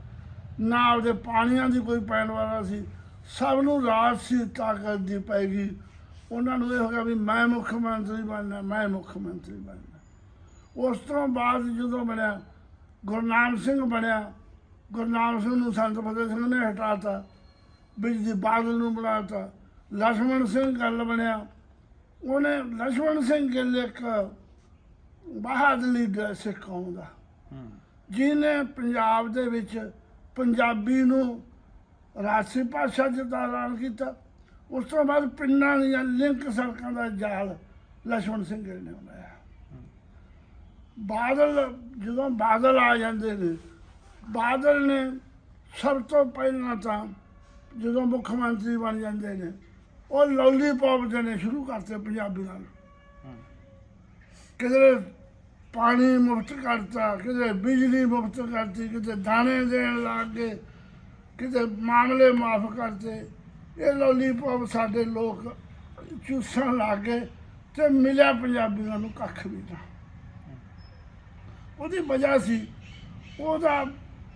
ਨਾ ਉਹਦੇ ਪਾਣੀਆਂ ਦੀ ਕੋਈ ਪੈਣ ਵਾਲਾ ਸੀ। ਸਭ ਨੂੰ ਰਾਜ ਸੀ ਤਾਕਤ ਦੀ ਪੈਗੀ ਉਹਨਾਂ ਨੂੰ ਇਹ ਹੋ ਗਿਆ ਵੀ ਮੈਂ ਮੁੱਖ ਮੰਤਰੀ ਬਣਨਾ ਮੈਂ ਮੁੱਖ ਮੰਤਰੀ ਬਣਨਾ। ਉਸ ਤੋਂ ਬਾਅਦ ਜਦੋਂ ਬਣਿਆ ਗੁਰਨਾਮ ਸਿੰਘ ਬਣਿਆ ਗੁਰਨਾਮ ਸਿੰਘ ਨੂੰ ਸੰਤ ਫਤਿਹ ਸਿੰਘ ਨੇ ਹਟਾਤਾ ਬਿਜਲੀ ਬਾਦਲ ਨੂੰ ਬਣਾਤਾ ਲਖਮਣ ਸਿੰਘ ਗੱਲ ਬਣਿਆ। ਉਹਨੇ ਲਖਮਣ ਸਿੰਘ ਗਿੱਲ ਇੱਕ ਬਾਹਰ ਲੀਡਰ ਸਿੱਖ ਕੌਮ ਦਾ ਜਿਹਨੇ ਪੰਜਾਬ ਦੇ ਵਿੱਚ ਪੰਜਾਬੀ ਨੂੰ ਰਾਸ਼ੀ ਭਾਸ਼ਾ ਚ ਦਾਰਾਨ ਕੀਤਾ। ਉਸ ਤੋਂ ਬਾਅਦ ਪਿੰਡਾਂ ਦੀਆਂ ਲਿੰਕ ਸੜਕਾਂ ਦਾ ਜਾਲ ਲਛਮਣ ਸਿੰਘ ਗਿੱਲ ਨੇ ਬਣਾਇਆ। ਬਾਦਲ ਜਦੋਂ ਬਾਦਲ ਆ ਜਾਂਦੇ ਨੇ ਬਾਦਲ ਨੇ ਸਭ ਤੋਂ ਪਹਿਲਾਂ ਤਾਂ ਜਦੋਂ ਮੁੱਖ ਮੰਤਰੀ ਬਣ ਜਾਂਦੇ ਨੇ ਉਹ ਲੋਲੀਪੌਪ ਦੇਣੇ ਸ਼ੁਰੂ ਕਰਤੇ ਪੰਜਾਬੀ ਨਾਲ। ਕਿਧਰੇ ਪਾਣੀ ਮੁਫਤ ਕਰਤਾ ਕਿਤੇ ਬਿਜਲੀ ਮੁਫਤ ਕਰਤੀ ਕਿਤੇ ਦਾਣੇ ਦੇਣ ਲੱਗ ਗਏ ਕਿਤੇ ਮਾਮਲੇ ਮਾਫ ਕਰਤੇ। ਇਹ ਲੋਲੀਪੌਪ ਸਾਡੇ ਲੋਕ ਚੂਸਣ ਲੱਗ ਗਏ ਤੇ ਮਿਲਿਆ ਪੰਜਾਬੀਆਂ ਨੂੰ ਕੱਖ ਵੀ ਨਾ। ਉਹਦੀ ਵਜ੍ਹਾ ਸੀ ਉਹਦਾ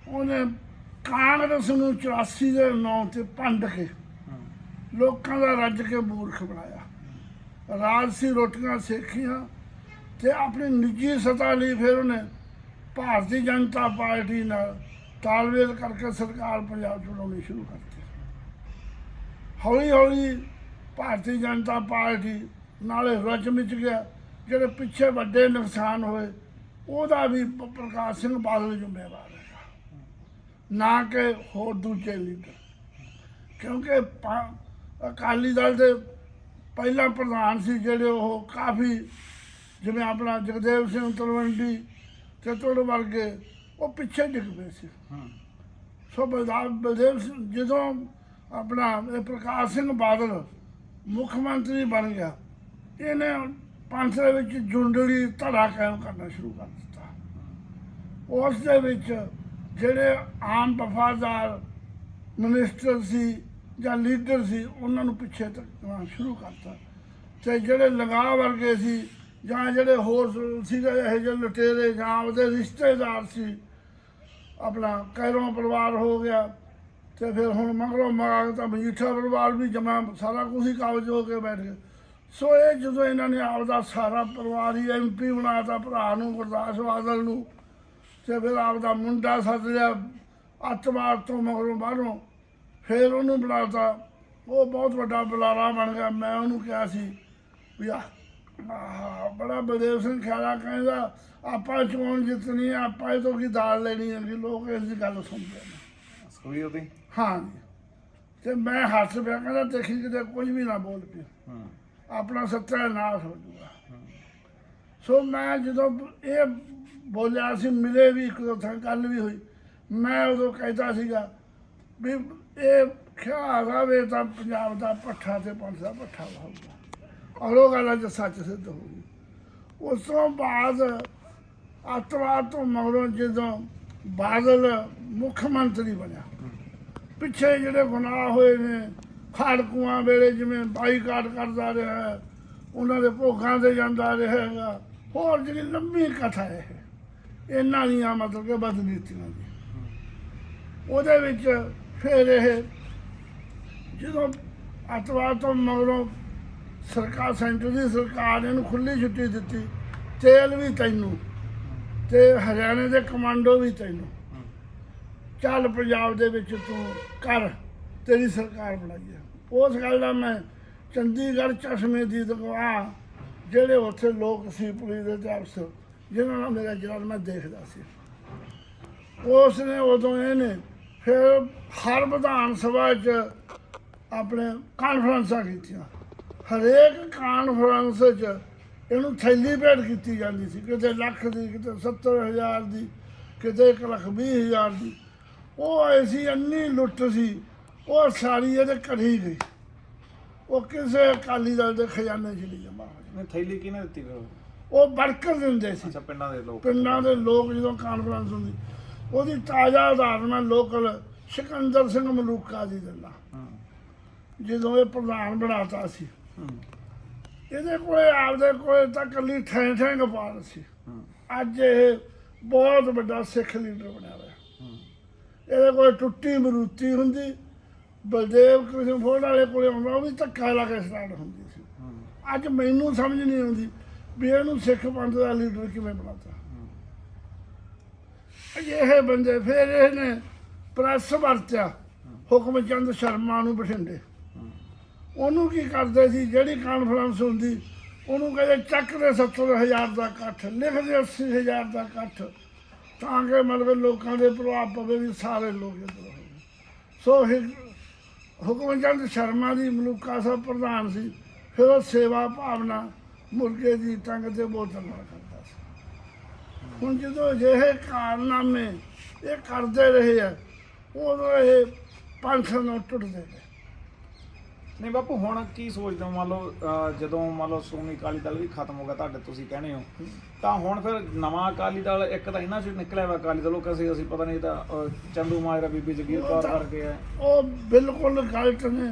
ਉਹਨੇ ਕਾਂਗਰਸ ਨੂੰ 84 ਦੇ ਨਾਂ ਤੇ ਪੰਡ ਕੇ ਲੋਕਾਂ ਦਾ ਰੱਜ ਕੇ ਮੂਰਖ ਬਣਾਇਆ। ਰਾਜਸੀ ਰੋਟੀਆਂ ਸੇਖੀਆਂ ਤੇ ਆਪਣੀ ਨਿੱਜੀ ਸਤਾ ਲਈ ਫਿਰ ਉਹਨੇ ਭਾਰਤੀ ਜਨਤਾ ਪਾਰਟੀ ਨਾਲ ਤਾਲਮੇਲ ਕਰਕੇ ਸਰਕਾਰ ਪੰਜਾਬ ਚਲਾਉਣੀ ਸ਼ੁਰੂ ਕਰਤੀ। ਹੌਲੀ ਹੌਲੀ ਭਾਰਤੀ ਜਨਤਾ ਪਾਰਟੀ ਨਾਲੇ ਰਚ ਮਿਚ ਗਿਆ। ਜਿਹੜੇ ਪਿੱਛੇ ਵੱਡੇ ਨੁਕਸਾਨ ਹੋਏ, ਉਹਦਾ ਵੀ ਪ੍ਰਕਾਸ਼ ਸਿੰਘ ਬਾਦਲ ਜ਼ਿੰਮੇਵਾਰ ਹੈਗਾ। ਨਾ ਕਿ ਹੋਰ ਦੂਜੇ ਲੀਡਰ। ਕਿਉਂਕਿ ਅਕਾਲੀ ਦਲ ਦੇ ਪਹਿਲਾ ਪ੍ਰਧਾਨ ਸੀ ਜਿਹੜੇ ਉਹ ਕਾਫੀ ਜਿਵੇਂ ਆਪਣਾ ਜਗਦੇਵ ਸਿੰਘ ਤਲਵੰਡੀ ਤੇ ਤੋੜ ਵਰਗੇ ਉਹ ਪਿੱਛੇ ਡਿੱਗ ਪਏ ਸੀ। ਹੂੰ। ਸੋ ਬਲਦੇਵ ਸਿੰਘ ਜਦੋਂ ਆਪਣਾ ਇਹ ਪ੍ਰਕਾਸ਼ ਸਿੰਘ ਬਾਦਲ ਮੁੱਖ ਮੰਤਰੀ ਬਣ ਗਿਆ ਇਹਨੇ ਪੰਥ ਦੇ ਵਿੱਚ ਜੁੰਡਲੀ ਧੜਾ ਕਾਇਮ ਕਰਨਾ ਸ਼ੁਰੂ ਕਰ ਦਿੱਤਾ। ਉਸ ਦੇ ਵਿੱਚ ਜਿਹੜੇ ਆਮ ਵਫਾਦਾਰ ਮਿਨਿਸਟਰ ਸੀ ਜਾਂ ਲੀਡਰ ਸੀ ਉਹਨਾਂ ਨੂੰ ਪਿੱਛੇ ਤੱਕਣਾ ਸ਼ੁਰੂ ਕਰਤਾ। ਤੇ ਜਿਹੜੇ ਲਗਾ ਵਰਗੇ ਸੀ ਜਾਂ ਜਿਹੜੇ ਹੋਰ ਸੀਗੇ ਇਹ ਜਿਹੇ ਲਟੇਰੇ ਜਾਂ ਆਪਦੇ ਰਿਸ਼ਤੇਦਾਰ ਸੀ ਆਪਣਾ ਕੈਰੋਂ ਪਰਿਵਾਰ ਹੋ ਗਿਆ ਤੇ ਫਿਰ ਹੁਣ ਮਗਰੋਂ ਮਗਰ ਤਾਂ ਮਜੀਠਾ ਪਰਿਵਾਰ ਵੀ ਜਮਾ ਸਾਰਾ ਕੁਝ ਹੀ ਕਾਬਜ ਹੋ ਕੇ ਬੈਠ ਗਿਆ ਸੋ ਇਹ ਜਦੋਂ ਇਹਨਾਂ ਨੇ ਆਪਦਾ ਸਾਰਾ ਪਰਿਵਾਰ ਹੀ ਐਮਪੀ ਬਣਾਤਾ ਭਰਾ ਨੂੰ ਗੁਰਦਾਸ ਬਾਦਲ ਨੂੰ ਤੇ ਫਿਰ ਆਪਦਾ ਮੁੰਡਾ ਸੱਦ ਲਿਆ ਅੱਤਵਾਦ ਤੋਂ ਮਗਰੋਂ ਬਾਹਰੋਂ ਫਿਰ ਉਹਨੂੰ ਬਣਾਤਾ ਉਹ ਬਹੁਤ ਵੱਡਾ ਬੁਲਾਰਾ ਬਣ ਗਿਆ। ਮੈਂ ਉਹਨੂੰ ਕਿਹਾ ਸੀ ਵੀ ਆ ਆਹ, ਬੜਾ ਬਲਦੇਵ ਸਿੰਘ ਖਿਆਲਾ ਕਹਿੰਦਾ ਆਪਾਂ ਚੋਣ ਜਿੱਤਣੀ ਆ ਆਪਾਂ ਇਹ ਤੋਂ ਕੀ ਦਾਲ ਲੈਣੀ ਹੈ ਕਿ ਲੋਕ ਇਸ ਦੀ ਗੱਲ ਸੁਣਦੇ ਨੇ ਸੁਖਵੀਰ ਦੀ ਹਾਂ ਜੀ। ਤੇ ਮੈਂ ਹੱਸ ਪਿਆ ਕਹਿੰਦਾ ਦੇਖੀ ਕਿਤੇ ਕੁਝ ਵੀ ਨਾ ਬੋਲ ਪਿਆ। ਹੂੰ। ਆਪਣਾ ਸੱਤਿਆਨਾਸ਼ ਹੋ ਜੂਗਾ। ਸੋ ਮੈਂ ਜਦੋਂ ਇਹ ਬੋਲਿਆ ਸੀ ਮਿਲੇ ਵੀ ਇੱਕ ਦੋ ਥਾਂ ਗੱਲ ਵੀ ਹੋਈ। ਮੈਂ ਉਦੋਂ ਕਹਿੰਦਾ ਸੀਗਾ ਵੀ ਇਹ ਖਿਆਲ ਆਵੇ ਤਾਂ ਪੰਜਾਬ ਦਾ ਪੱਠਾ ਤੇ ਪੰਥ ਦਾ ਪੱਠਾ ਹੋਊਗਾ। ਔਰ ਉਹ ਗੱਲ ਅੱਜ ਸੱਚ ਸਿੱਧ ਹੋ ਗਈ। ਉਸ ਤੋਂ ਬਾਅਦ ਅੱਤਵਾਦ ਤੋਂ ਮਗਰੋਂ ਜਦੋਂ ਬਾਦਲ ਮੁੱਖ ਮੰਤਰੀ ਬਣਿਆ ਪਿੱਛੇ ਜਿਹੜੇ ਗੁਨਾਹ ਹੋਏ ਨੇ ਖਾੜਕੂਆਂ ਵੇਲੇ ਜਿਵੇਂ ਬਾਈਕਾਟ ਕਰਦਾ ਰਿਹਾ ਹੈ, ਉਹਨਾਂ ਦੇ ਭੋਗਾਂ ਤੇ ਜਾਂਦਾ ਰਹੇਗਾ ਹੋਰ ਜਿਹੜੀ ਲੰਮੀ ਕਥਾ ਹੈ ਇਹਨਾਂ ਦੀਆਂ ਮਤਲਬ ਕਿ ਬਦਨੀਤੀਆਂ ਦੀ ਉਹਦੇ ਵਿੱਚ ਫਿਰ ਇਹ ਜਦੋਂ ਅੱਤਵਾਦ ਤੋਂ ਮਗਰੋਂ ਸਰਕਾਰ ਸੈਂਟਰ ਦੀ ਸਰਕਾਰ ਨੇ ਇਹਨੂੰ ਖੁੱਲੀ ਛੁੱਟੀ ਦਿੱਤੀ। ਤੇਲ ਵੀ ਤੈਨੂੰ ਤੇ ਹਰਿਆਣੇ ਦੇ ਕਮਾਂਡੋ ਵੀ ਤੈਨੂੰ। ਚੱਲ ਪੰਜਾਬ ਦੇ ਵਿੱਚ ਤੂੰ ਕਰ, ਤੇਰੀ ਸਰਕਾਰ ਬਣਾਈ ਹੈ। ਉਸ ਗੱਲ ਦਾ ਮੈਂ ਚੰਡੀਗੜ੍ਹ ਚਸ਼ਮੇ ਦੀ ਦਗਵਾ ਜਿਹੜੇ ਉੱਥੇ ਲੋਕ ਸੀ ਪੁਲਿਸ ਦੇ ਅਫਸਰ ਜਿਨ੍ਹਾਂ ਨਾਲ ਮੇਰਾ ਜਨਮ ਮੈਂ ਦੇਖਦਾ ਸੀ। ਉਸ ਨੇ ਉਦੋਂ ਇਹਨੇ ਫਿਰ ਹਰ ਵਿਧਾਨ ਸਭਾ 'ਚ ਆਪਣੇ ਕਾਨਫਰੰਸਾਂ ਕੀਤੀਆਂ। ਹਰੇਕ ਕਾਨਫਰੰਸ 'ਚ ਇਹਨੂੰ ਥੈਲੀ ਭੇਟ ਕੀਤੀ ਜਾਂਦੀ ਸੀ। ਕਿਤੇ ਲੱਖ ਦੀ ਕਿਤੇ 70000 ਦੀ ਕਿਤੇ 1 ਲੱਖ ਵੀਹ ਹਜ਼ਾਰ ਦੀ। ਉਹ ਐਸੀ ਇੰਨੀ ਲੁੱਟ ਸੀ ਉਹ ਸਾਰੀ ਇਹਦੇ ਕਰੀ ਗਈ। ਉਹ ਕਿਸੇ ਅਕਾਲੀ ਦਲ ਦੇ ਖਜ਼ਾਨੇ 'ਚ ਨਹੀਂ ਜਮਾ ਨਹੀਂ ਥੈਲੀ ਕਿਹਨੇ ਦਿੱਤੀ ਫਿਰ ਉਹ? ਵਰਕਰ ਦਿੰਦੇ ਸੀ। ਅੱਛਾ ਪਿੰਡਾਂ ਦੇ ਲੋਕ। ਪਿੰਡਾਂ ਦੇ ਲੋਕ ਜਦੋਂ ਕਾਨਫਰੰਸ ਹੁੰਦੀ ਉਹਦੀ ਤਾਜ਼ਾ ਉਦਾਹਰਨ ਮੈਂ ਲੋਕਲ ਸਿਕੰਦਰ ਸਿੰਘ ਮਲੂਕਾ ਦੀ ਦਿੰਦਾ ਹੂੰ। ਜਦੋਂ ਇਹ ਪ੍ਰਧਾਨ ਬਣਾਤਾ ਸੀ। ਹੂੰ ਇਹਦੇ ਕੋਲੇ ਆਪਦੇ ਕੋਲੇ ਤਾਂ ਕੱਲੀ ਠੈਂ ਠੈਂ ਗੋਪਾਲ ਸੀ। ਅੱਜ ਇਹ ਬਹੁਤ ਵੱਡਾ ਸਿੱਖ ਲੀਡਰ ਬਣਿਆ ਹੋਇਆ। ਇਹਦੇ ਕੋਲ ਟੁੱਟੀ ਮਰੂਤੀ ਹੁੰਦੀ ਬਲਦੇਵ ਕ੍ਰਿਸ਼ਨ ਫੋੜ ਵਾਲੇ ਕੋਲੇ ਆਉਂਦਾ ਉਹ ਵੀ ਧੱਕਾ ਲਾ ਕੇ ਸਟਾਰਟ ਹੁੰਦੀ ਸੀ। ਅੱਜ ਮੈਨੂੰ ਸਮਝ ਨਹੀਂ ਆਉਂਦੀ ਵੀ ਇਹਨੂੰ ਸਿੱਖ ਪੰਥ ਦਾ ਲੀਡਰ ਕਿਵੇਂ ਬਣਾਤਾ। ਇਹ ਬੰਦੇ ਫਿਰ ਇਹਨੇ ਪ੍ਰੈਸ ਵਰਤਿਆ ਹੁਕਮ ਚੰਦ ਸ਼ਰਮਾ ਨੂੰ ਬਠਿੰਡੇ। ਉਹਨੂੰ ਕੀ ਕਰਦੇ ਸੀ? ਜਿਹੜੀ ਕਾਨਫਰੰਸ ਹੁੰਦੀ, ਉਹਨੂੰ ਕਹਿੰਦੇ ਚੱਕ ਦੇ 70000 ਦਾ ਇਕੱਠ, ਲਿਖ ਦੇ 80000 ਦਾ ਇਕੱਠ, ਤਾਂ ਕਿ ਮਤਲਬ ਲੋਕਾਂ ਦੇ ਪ੍ਰਭਾਵ ਪਵੇ ਵੀ ਸਾਰੇ ਲੋਕ ਇੱਧਰ ਸੋ ਇਹ ਹੁਕਮ ਚੰਦ ਸ਼ਰਮਾ ਦੀ ਮਲੂਕਾ ਸਾਹਿਬ ਪ੍ਰਧਾਨ ਸੀ, ਫਿਰ ਉਹ ਸੇਵਾ ਭਾਵਨਾ ਮੁਰਗੇ ਦੀ ਟੰਗ ਤੇ ਬੋਤਲ ਨਾਲ ਕਰਦਾ ਸੀ। ਹੁਣ ਜਦੋਂ ਅਜਿਹੇ ਕਾਰਨਾਮੇ ਇਹ ਕਰਦੇ ਰਹੇ ਆ, ਉਦੋਂ ਇਹ ਪੰਥ ਨੂੰ ਟੁੱਟਦੇ ਗਏ। ਨਹੀਂ ਬਾਪੂ ਹੁਣ ਕੀ ਸੋਚਦੇ ਹੋ? ਮੰਨ ਲਓ ਅਹ, ਜਦੋਂ ਮੰਨ ਲਓ ਸ਼੍ਰੋਮਣੀ ਅਕਾਲੀ ਦਲ ਵੀ ਖਤਮ ਹੋ ਗਿਆ ਤੁਹਾਡੇ ਤੁਸੀਂ ਕਹਿੰਦੇ ਹੋ। ਤਾਂ ਹੁਣ ਫਿਰ ਨਵਾਂ ਅਕਾਲੀ ਦਲ ਇੱਕ ਤਾਂ ਇਹਨਾਂ ਚੋਂ ਨਿਕਲਿਆ ਵਾ ਅਕਾਲੀ ਦਲੋਂ ਕਿਸੇ ਅਸੀਂ ਪਤਾ ਨਹੀਂ ਤਾਂ ਅਹ, ਚੰਦੂ ਮਾਜਰਾ ਬੀਬੀ ਜਗੀਰ ਕੌਰ ਕਰਕੇ ਹੈ ਉਹ ਬਿਲਕੁਲ ਗਲਤ ਨੇ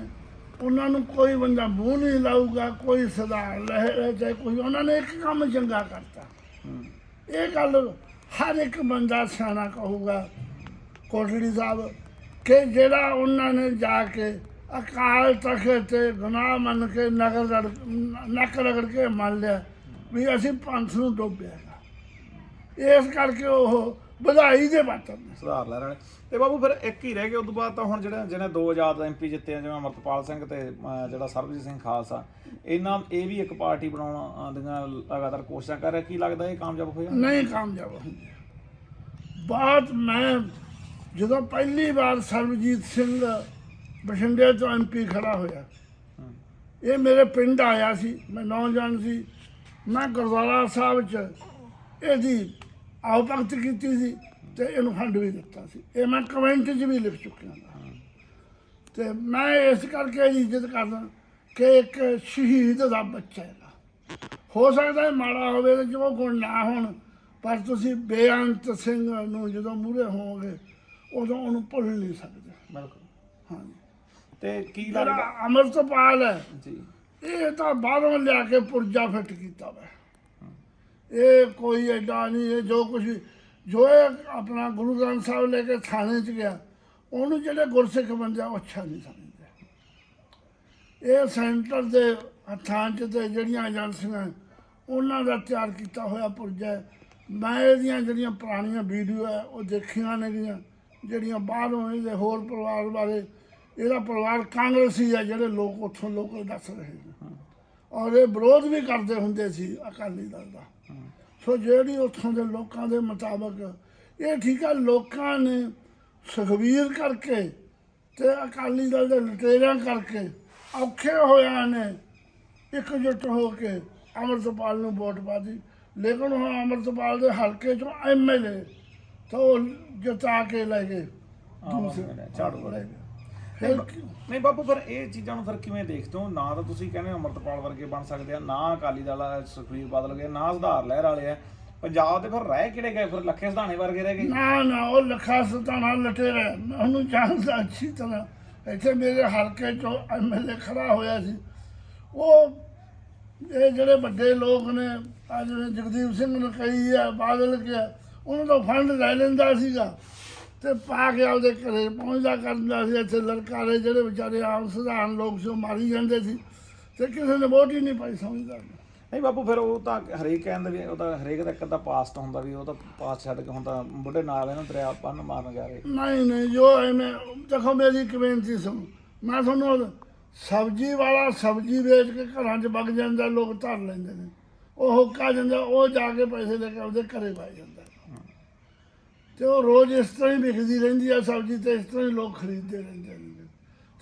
ਉਹਨਾਂ ਨੂੰ ਕੋਈ ਬੰਦਾ ਮੂੰਹ ਨਹੀਂ ਲਾਊਗਾ ਕੋਈ ਸੁਧਾਰ ਲਹਿਰ ਚਾਹੇ ਕੋਈ ਉਹਨਾਂ ਨੇ ਇੱਕ ਕੰਮ ਚੰਗਾ ਕਰਤਾ। ਹੂੰ। ਇਹ ਗੱਲ ਹਰ ਇੱਕ ਬੰਦਾ ਸਿਆਣਾ ਕਹੂਗਾ ਕੋਟੜੀ ਸਾਹਿਬ ਕਿ ਜਿਹੜਾ ਉਹਨਾਂ ਨੇ ਜਾ ਕੇ ਅਕਾਲ ਤਖਤ ਤੇ ਗੁਨਾਹ ਮੰਨ ਕੇ ਨਗਰ ਨੱਕ ਰਗੜ ਕੇ ਮੰਨ ਲਿਆ ਵੀ ਅਸੀਂ ਪੰਥ ਨੂੰ ਡੋਬਿਆ ਹੈਗਾ। ਇਸ ਕਰਕੇ ਉਹ ਵਧਾਈ ਦੇ ਨੇ। ਸੁਧਾਰ ਲੈ ਰਹੇ ਤੇ ਬਾਬੂ ਫਿਰ ਇੱਕ ਹੀ ਰਹਿ ਗਿਆ ਉਦੋਂ ਬਾਅਦ ਤਾਂ ਹੁਣ ਜਿਹੜੇ ਜਿਹਨੇ ਦੋ ਆਜ਼ਾਦ ਐਮਪੀ ਜਿੱਤੇ ਆ ਜਿਵੇਂ ਅਮਰਪਾਲ ਸਿੰਘ ਤੇ ਜਿਹੜਾ ਸਰਬਜੀਤ ਸਿੰਘ ਖਾਲਸਾ ਇਹਨਾਂ ਇਹ ਵੀ ਇੱਕ ਪਾਰਟੀ ਬਣਾਉਣ ਦੀਆਂ ਲਗਾਤਾਰ ਕੋਸ਼ਿਸ਼ਾਂ ਕਰ ਰਿਹਾ। ਕੀ ਲੱਗਦਾ ਇਹ ਕਾਮਯਾਬ ਹੋਇਆ? ਨਹੀਂ ਕਾਮਯਾਬ ਹੁੰਦੇ ਬਾਤ ਮੈਂ ਜਦੋਂ ਪਹਿਲੀ ਵਾਰ ਸਰਬਜੀਤ ਸਿੰਘ ਬਠਿੰਡੇ ਤੋਂ ਐਮਪੀ ਖੜਾ ਹੋਇਆ। ਇਹ ਮੇਰੇ ਪਿੰਡ ਆਇਆ ਸੀ ਮੈਂ ਨੌਜਵਾਨ ਸੀ। ਮੈਂ ਗੁਰਦੁਆਰਾ ਸਾਹਿਬ 'ਚ ਇਹਦੀ ਆਓ ਭਗਤ ਕੀਤੀ ਸੀ ਤੇ ਇਹਨੂੰ ਫੰਡ ਵੀ ਦਿੱਤਾ ਸੀ। ਇਹ ਮੈਂ ਕਮੈਂਟ 'ਚ ਵੀ ਲਿਖ ਚੁੱਕਿਆ ਤੇ ਮੈਂ ਇਸ ਕਰਕੇ ਇਹਦੀ ਇੱਜ਼ਤ ਕਰਦਾ ਕਿ ਇੱਕ ਸ਼ਹੀਦ ਦਾ ਬੱਚਾ ਹੈਗਾ। ਹੋ ਸਕਦਾ ਹੈ ਮਾੜਾ ਹੋਵੇ ਤੇ ਜੋ ਗੁਣ ਨਾ ਹੋਣ ਪਰ ਤੁਸੀਂ ਬੇਅੰਤ ਸਿੰਘ ਨੂੰ ਜਦੋਂ ਮੂਹਰੇ ਹੋਵੋਗੇ ਉਦੋਂ ਉਹਨੂੰ ਭੁੱਲ ਨਹੀਂ ਸਕਦੇ। ਬਿਲਕੁਲ। ਹਾਂਜੀ। ਤੇ ਕੀ ਲੱਗਦਾ? ਜਿਹੜਾ ਅਮਰਤਪਾਲ ਹੈ ਜੀ। ਇਹ ਤਾਂ ਬਾਹਰੋਂ ਲਿਆ ਕੇ ਪੁਰਜਾ ਫਿੱਟ ਕੀਤਾ ਵਾ। ਇਹ ਕੋਈ ਐਡਾ ਨਹੀਂ ਇਹ ਜੋ ਕੁਝ ਜੋ ਇਹ ਆਪਣਾ ਗੁਰੂ ਗ੍ਰੰਥ ਸਾਹਿਬ ਲੈ ਕੇ ਥਾਣੇ 'ਚ ਗਿਆ ਉਹਨੂੰ ਜਿਹੜੇ ਗੁਰਸਿੱਖ ਬੰਦੇ ਆ ਉਹ ਅੱਛਾ ਨਹੀਂ ਸਮਝਦੇ। ਇਹ ਸੈਂਟਰ ਦੇ ਹੱਥਾਂ 'ਚ ਤੇ ਜਿਹੜੀਆਂ ਏਜੰਸੀਆਂ ਉਹਨਾਂ ਦਾ ਤਿਆਰ ਕੀਤਾ ਹੋਇਆ ਪੁਰਜਾ ਹੈ। ਮੈਂ ਇਹਦੀਆਂ ਜਿਹੜੀਆਂ ਪੁਰਾਣੀਆਂ ਵੀਡੀਓ ਹੈ ਉਹ ਦੇਖੀਆਂ ਨੇਗੀਆਂ ਜਿਹੜੀਆਂ ਬਾਹਰੋਂ ਇਹਦੇ ਹੋਰ ਪਰਿਵਾਰ ਬਾਰੇ ਇਹਦਾ ਪਰਿਵਾਰ ਕਾਂਗਰਸੀ ਹੈ ਜਿਹੜੇ ਲੋਕ ਉੱਥੋਂ ਲੋਕ ਦੱਸ ਰਹੇ ਨੇ। ਔਰ ਇਹ ਵਿਰੋਧ ਵੀ ਕਰਦੇ ਹੁੰਦੇ ਸੀ ਅਕਾਲੀ ਦਲ ਦਾ। ਸੋ ਜਿਹੜੀ ਉੱਥੋਂ ਦੇ ਲੋਕਾਂ ਦੇ ਮੁਤਾਬਕ ਇਹ ਠੀਕ ਹੈ ਲੋਕਾਂ ਨੇ ਸੁਖਵੀਰ ਕਰਕੇ ਤੇ ਅਕਾਲੀ ਦਲ ਦੇ ਲਟੇਰਿਆਂ ਕਰਕੇ ਔਖੇ ਹੋਇਆਂ ਨੇ ਇਕਜੁੱਟ ਹੋ ਕੇ ਅਮਰਤਪਾਲ ਨੂੰ ਵੋਟ ਪਾਦੀ ਲੇਕਿਨ ਹੁਣ ਅਮਰਤਪਾਲ ਦੇ ਹਲਕੇ ਚੋਂ ਐਮਐਲਏ ਤਾਂ ਉਹ ਜਿਤਾ ਕੇ ਲੈ ਗਏ। ਦੂਸਰੇ ਝਾੜੂ ਲੈ ਗਏ। ਨਹੀਂ ਬਾਪੂ ਫਿਰ ਇਹ ਚੀਜ਼ਾਂ ਨੂੰ ਫਿਰ ਕਿਵੇਂ ਦੇਖਦੇ ਹੋ? ਨਾ ਤਾਂ ਤੁਸੀਂ ਕਹਿੰਦੇ ਅਮਰਤਪਾਲ ਵਰਗੇ ਬਣ ਸਕਦੇ ਆ ਨਾ ਅਕਾਲੀ ਦਲ ਆ, ਸੁਖਬੀਰ ਬਾਦਲ ਗਏ ਨਾ ਸੁਧਾਰ ਲਹਿਰ ਵਾਲੇ ਆ। ਪੰਜਾਬ ਦੇ ਫਿਰ ਰਹਿ ਕਿਹੜੇ ਗਏ? ਫਿਰ ਲੱਖੇ ਸਿਧਾਣੇ ਵਰਗੇ ਰਹਿ ਗਏ। ਨਾ ਨਾ ਉਹ ਲੱਖਾ ਸਤਾਣਾ ਲਟੇਰਾ ਮੈਂ ਉਹਨੂੰ ਜਾਣਦਾ ਅੱਛੀ ਤਰ੍ਹਾਂ। ਇੱਥੇ ਮੇਰੇ ਹਲਕੇ ਚੋਂ ਐਮਐਲਏ ਖੜਾ ਹੋਇਆ ਸੀ। ਉਹ ਇਹ ਜਿਹੜੇ ਵੱਡੇ ਲੋਕ ਨੇ ਜਿਹੜੇ ਜਗਦੀਪ ਸਿੰਘ ਨੂੰ ਕਹੀ ਆ ਬਾਦਲ ਕਿਹਾ ਉਹਨਾਂ ਤੋਂ ਫੰਡ ਲੈ ਲੈਂਦਾ ਸੀਗਾ। ਤੇ ਪਾ ਕੇ ਆਪਦੇ ਘਰੇ ਪਹੁੰਚਦਾ ਕਰਦਾ ਸੀ ਇੱਥੇ ਲੜਕਾਰੇ ਜਿਹੜੇ ਵਿਚਾਰੇ ਆਮ ਸਧਾਰਨ ਲੋਕ ਸੀ ਉਹ ਮਾਰੀ ਜਾਂਦੇ ਸੀ। ਤੇ ਕਿਸੇ ਨੇ ਵੋਟ ਹੀ ਨਹੀਂ ਪਾਈ ਸਮਝਦਾ ਨਹੀਂ ਬਾਪੂ ਫਿਰ ਉਹ ਤਾਂ ਹਰੇਕ ਕਹਿੰਦੇ ਵੀ ਉਹ ਤਾਂ ਹਰੇਕ ਦਾ ਇੱਕ ਪਾਸਟ ਹੁੰਦਾ ਵੀ ਉਹ ਤਾਂ ਪਾਸ ਛੱਡ ਕੇ ਤਾਂ ਬੁੱਢੇ ਨਾਲ ਇਹਨੂੰ ਦਰਿਆ ਬੰਨ ਮਾਰਨ ਜਾ ਰਹੇ। ਨਹੀਂ ਨਹੀਂ ਜੋ ਐਵੇਂ ਦੇਖੋ ਮੇਰੀ ਇੱਕ ਬੇਨਤੀ ਸੁਣੋ। ਮੈਂ ਤੁਹਾਨੂੰ ਸਬਜ਼ੀ ਵਾਲਾ ਸਬਜ਼ੀ ਵੇਚ ਕੇ ਘਰਾਂ 'ਚ ਵਗ ਜਾਂਦਾ ਲੋਕ ਧਰ ਲੈਂਦੇ ਨੇ। ਉਹ ਹੁੱਕਾ ਜਾਂਦਾ ਉਹ ਜਾ ਕੇ ਪੈਸੇ ਲੈ ਕੇ ਉਹਦੇ ਘਰੇ ਪਾ ਜਾਂਦਾ। ਤੇ ਉਹ ਰੋਜ਼ ਇਸ ਤਰ੍ਹਾਂ ਹੀ ਵਿਕਦੀ ਰਹਿੰਦੀ ਆ ਸਬਜ਼ੀ ਤੇ ਇਸ ਤਰ੍ਹਾਂ ਹੀ ਲੋਕ ਖਰੀਦਦੇ ਰਹਿੰਦੇ ਨੇ।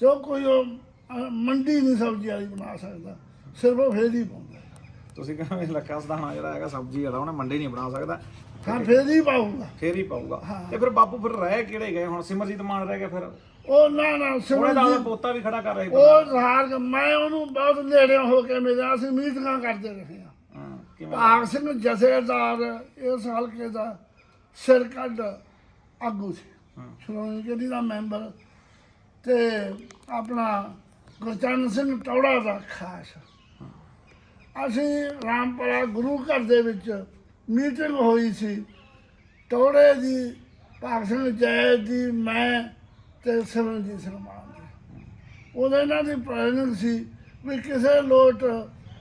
ਤੇ ਉਹ ਕੋਈ ਉਹ ਮੰਡੀ ਨਹੀਂ ਸਬਜ਼ੀ ਵਾਲੀ ਬਣਾ ਸਕਦਾ ਸਿਰਫ ਉਹ ਫੇਰ ਹੀ ਪਾਉਂਦਾ। ਤੁਸੀਂ ਕਹਿੰਦੇ ਲੱਖਾ ਸਦਾਣਾ ਜਿਹੜਾ ਹੈਗਾ ਸਬਜ਼ੀ ਵਾਲਾ ਉਹਨੇ ਮੰਡੀ ਨਹੀਂ ਬਣਾ ਸਕਦਾ। ਹਾਂ ਫੇਰ ਹੀ ਪਾਊਗਾ। ਫੇਰ ਹੀ ਪਾਊਗਾ। ਤੇ ਫਿਰ ਬਾਪੂ ਫਿਰ ਰਹਿ ਕਿਹੜੇ ਗਏ ਹੁਣ? ਸਿਮਰਜੀਤ ਮਾਨ ਰਹਿ ਗਿਆ ਫਿਰ? ਉਹ ਨਾ ਨਾ ਉਹਨੇ ਸਿਮਰ ਦਾ ਜੀ ਪੋਤਾ ਵੀ ਖੜਾ ਕਰ ਰਹੀ ਉਹ ਹਾਰ ਮੈਂ ਉਹਨੂੰ ਬਹੁਤ ਨੇੜੇ ਹੋ ਕੇ ਮਿਲਿਆ ਅਸੀਂ ਮੀਟਿੰਗਾਂ ਕਰਦੇ ਰਹੇ ਹਾਂ। ਹਾਂ ਕਿਵੇਂ? ਭਾਗ ਸਿੰਘ ਜਥੇਦਾਰ ਇਸ ਹਲਕੇ ਦਾ ਸਿਰ ਕੱਢ ਆਗੂ ਸੀ। ਸ਼੍ਰੋਮਣੀ ਕਮੇਟੀ ਦਾ ਮੈਂਬਰ ਤੇ ਆਪਣਾ ਗੁਰਚਰਨ ਸਿੰਘ ਟੌੜਾ ਦਾ ਖਾਸ। ਅਸੀਂ ਰਾਮਪੁਰਾ ਗੁਰੂ ਘਰ ਦੇ ਵਿੱਚ ਮੀਟਿੰਗ ਹੋਈ ਸੀ। ਟੌੜੇ ਦੀ ਭਾਗ ਸਿੰਘ ਜੈ ਦੀ ਮੈਂ ਤੇ ਸਿਮਰਨਜੀਤ ਸਿੰਘ ਮਾਨ ਦੀ। ਉਹਦੇ ਇਹਨਾਂ ਦੀ ਪ੍ਰੈਜ਼ਿੰਗ ਸੀ ਵੀ ਕਿਸੇ ਲੋਟ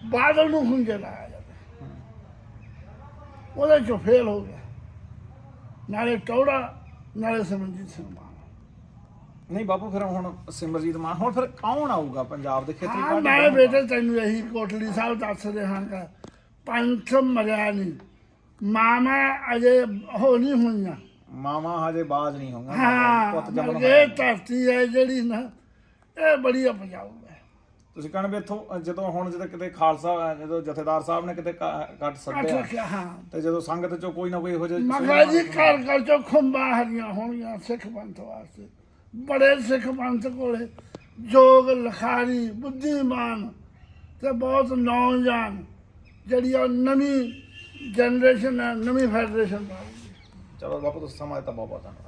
ਬਾਦਲ ਨੂੰ ਹੁੰਜੇ ਲਾਇਆ ਜਾਵੇ। ਉਹਦੇ ਚੋਂ ਫੇਲ ਹੋ ਗਿਆ। ਨਾਲੇ ਟੌੜਾ ਨਾਲੇ ਸਿਮਰਨਜੀਤ ਸਿੰਘ ਨਹੀਂ ਬਾਪੂ ਫਿਰ ਹੁਣ ਸਿਮਰਜੀਤ ਮਾਨ ਹੁਣ ਫਿਰ ਕੌਣ ਆਊਗਾ ਪੰਜਾਬ ਦੇ ਖੇਤਰੀ ਹਾਂ ਪਾਰਟੀ ਮੈਂ? ਬੇਟੇ ਤੈਨੂੰ ਇਹੀ ਕੋਟਲੀ ਸਾਹਿਬ ਦੱਸ ਰਿਹਾ ਹਾਂ ਪੰਥ ਮਰਿਆ ਨਹੀਂ। ਮਾਮਾ ਅਜੇ ਹੋ ਨਹੀਂ ਹੋਈਆਂ। ਮਾਮਾ ਹਜੇ ਬਾਜ ਨਹੀਂ ਹੋਊਗਾ ਹਾਂ ਪੁੱਤ ਜੰਮਣ ਇਹ ਧਰਤੀ ਹੈ ਜਿਹੜੀ ਨਾ ਇਹ ਬੜੀ ਉਪਜਾਊ ਹੈ। ਤੁਸੀਂ ਕਹਿੰਦੇ ਵੀ ਇੱਥੋਂ ਜਦੋਂ ਹੁਣ ਜਦੋਂ ਕਿਤੇ ਖਾਲਸਾ ਜਦੋਂ ਜਥੇਦਾਰ ਸਾਹਿਬ ਨੇ ਕਿਤੇ ਕੱਟ ਸੱਦਿਆ ਹਾਂ। ਤੇ ਜਦੋਂ ਸੰਗਤ ਚੋਂ ਕੋਈ ਨਾ ਕੋਈ ਇਹੋ ਜਿਹਾ ਮਖਾ ਜੀ ਘਰ ਘਰ ਚੋਂ ਖੁੰਬਾਂ ਹਰੀਆਂ ਹੋਣਗੀਆਂ ਸਿੱਖ ਪੰਥ ਵਾਸਤੇ। ਬੜੇ ਸਿੱਖ ਪੰਥ ਕੋਲੇ। ਜੋਗ ਲਖਾਰੀ ਬੁੱਧੀਮਾਨ ਤੇ ਬਹੁਤ ਨੌਜਵਾਨ ਜਿਹੜੀ ਉਹ ਨਵੀਂ ਜਨਰੇਸ਼ਨ ਹੈ ਨਵੀਂ ਫੈਡਰੇਸ਼ਨ ਚਲੋ ਬਾਪੂ ਤੁਸੀਂ ਸਮਾਂ ਦਿੱਤਾ ਬਹੁਤ ਬਹੁਤ